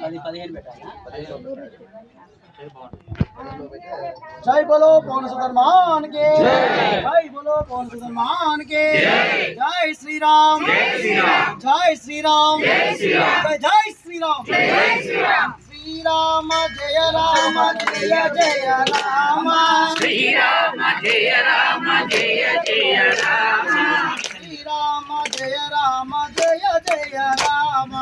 పది పదిహేను పెట్టాలా జై బోలో పవన్ సుధర్మాన్ కి జై బోలో పవన్ సుధర్మాన్ కి జై శ్రీరామ్ జై శ్రీరామ్ జై జై శ్రీరామ్ శ్రీరామ జయ రామ జయ జయ రామ. శ్రీరామ జయ రామ జయ జయ రామ. శ్రీరామ జయ రామ జయ జయ రామ.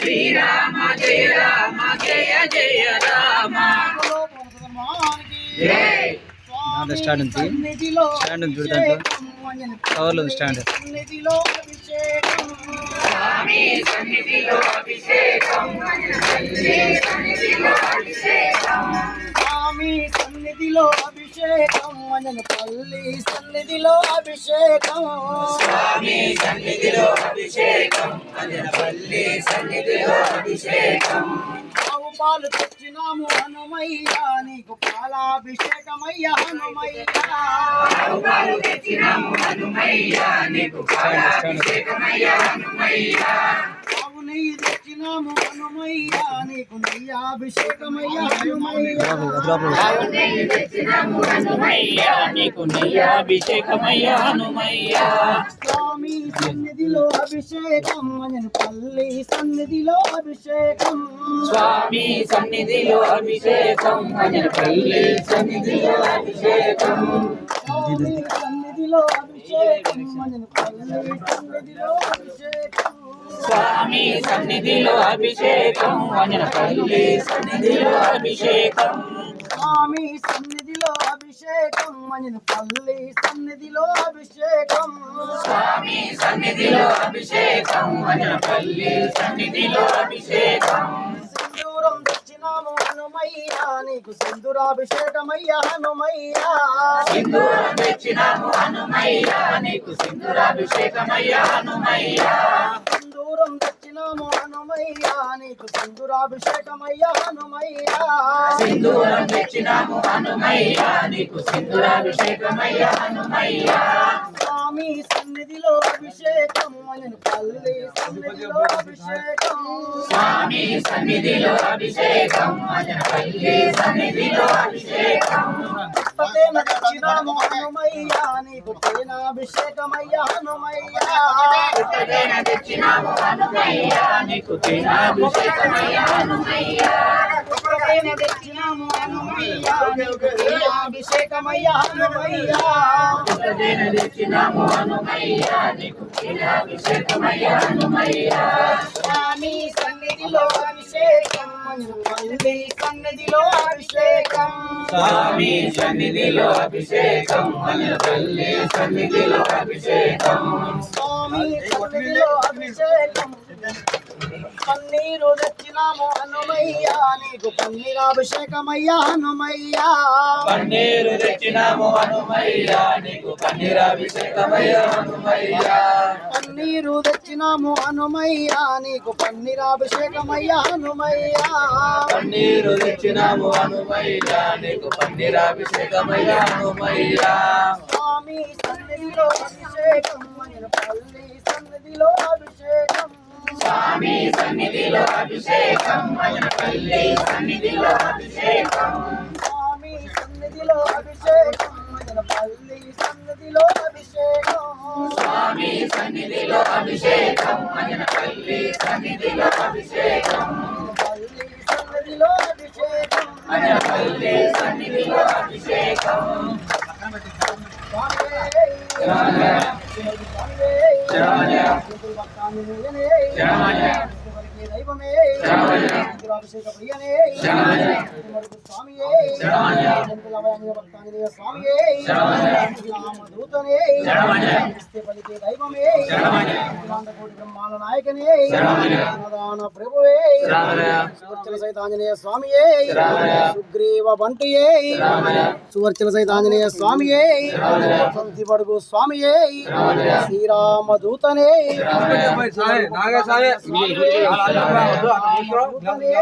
శ్రీరామ జయ రామ జయ జయ రామ. స్టాండ్ ఉంది. స్టాండ్ ఉంది కవర్లో స్టాండ్. సన్నిధిలో అభిషేకం స్వామి సన్నిధిలో సన్నిధిలో అభిషేకం స్వామి సన్నిధిలో అభిషేకం అంజన పల్లి సన్నిధిలో అభిషేకం పాలు తెచ్చినాము హనుమయ్య నీకు పాలాభిషేకమయ్య హనుమయ్య. నీకు పాలాభిషేకమయ్య హనుమయ్య. తెచ్చినాము హనుమయ్య నీకు నెయ్యి తెచ్చినాము హనుమయ్య. నీకు నెయ్యాభిషేకమయ్య హనుమయ్య. స్వామి సన్నిధిలో అభిషేకం అంజన పల్లి సన్నిధిలో అభిషేకం. స్వామి సన్నిధిలో అభిషేకం అంజనపల్లి సన్నిధిలో అభిషేకం. స్వామి సన్నిధిలో అభిషేకం అంజన పల్లి సన్నిధిలో అభిషేకం స్వామి సన్నిధిలో అభిషేకం అంజనపల్లి సన్నిధిలో అభిషేకం. స్వామి సన్నిధిలో అభిషేకం అంజన పల్లి సన్నిధిలో అభిషేకం. స్వామి సన్నిధిలో అభిషేకం అంజనపల్లి సన్నిధిలో అభిషేకం. సింధూరం తెచ్చినాము హనుమయ్య నీకు సింధూరాభిషేకమయ్య హనుమయ్య. సింధూరం తెచ్చినాము హనుమయ్య నీకు సింధూరాభిషేకమయ్య హనుమయ్య. సింధూరం తెచ్చినాము హనుమయ్య నీకు సింధూరాభిషేకమయ్య హనుమయ్య. సింధూరం తెచ్చినాము హనుమయ్య నీకు సింధూరాభిషేకమయ్య హనుమయ్య. స్వామి సన్నిధిలో అభిషేకం అంజన పల్లి సన్నిధిలో అభిషేకం స్వామి సన్నిధిలో అభిషేకం అంజనపల్లి సన్నిధిలో అభిషేకం. నీకు తెచ్చినాము తేనాభిషేకమయ్య హనుమయ్య పుట్టదేన తెచ్చినాము హనుమయ్య. నీకు తేనాభిషేకమయ్య హనుమయ్య స్వామి సన్నిధిలో అభిషేకం పల్లి సన్నిధిలో అభిషేకం. స్వామి సన్నిధిలో అభిషేకం అంజనపల్లి సన్నిధిలో అభిషేకం. స్వామి సన్నిధిలో అభిషేకం. పన్నీరు తెచ్చినాము హనుమయ్య నీకు పన్నీరాభిషేకమయ్య హనుమయ్య. పన్నీరు తెచ్చినాము హనుమయ్య నీకు పన్నీరాభిషేకమయ్య హనుమయ్య. పన్నీరు తెచ్చినాము హనుమయ్య నీకు పన్నీరాభిషేకమయ్య హనుమయ్య. పన్నీరు తెచ్చినాము హనుమయ్య నీకు పన్నీరాభిషేకమయ్య హనుమయ్య. స్వామి సన్నిధిలో అభిషేకం పల్లి సన్నిధిలో అభిషేకం. స్వామి సన్నిధిలో అభిషేకం. అంజనపల్లి సన్నిధిలో అభిషేకం. స్వామి సన్నిధిలో అభిషేకం. పల్లి సన్నిధిలో అభిషేకం. స్వామి సన్నిధిలో అభిషేకం. అంజనపల్లి సన్నిధిలో అభిషేకం. సన్నిధిలో అభిషేకం. సన్నిధిలో అభిషేకం. సహిత ఆంజనేయ స్వామియే సుగ్రీవ బంటియే సువర్చల సహిత ఆంజనేయ స్వామియే. సంతి పడుగు స్వామియే శ్రీరామ దూతనే దైవమే సంతి పడుగు స్వామి స్వామియే శరణమాంజనేయ శ్రీరామదూతయే శరణమాంజనేయ సాములు ఒక్కొక్కరు ఒక్కొక్కరు రాదిగా అత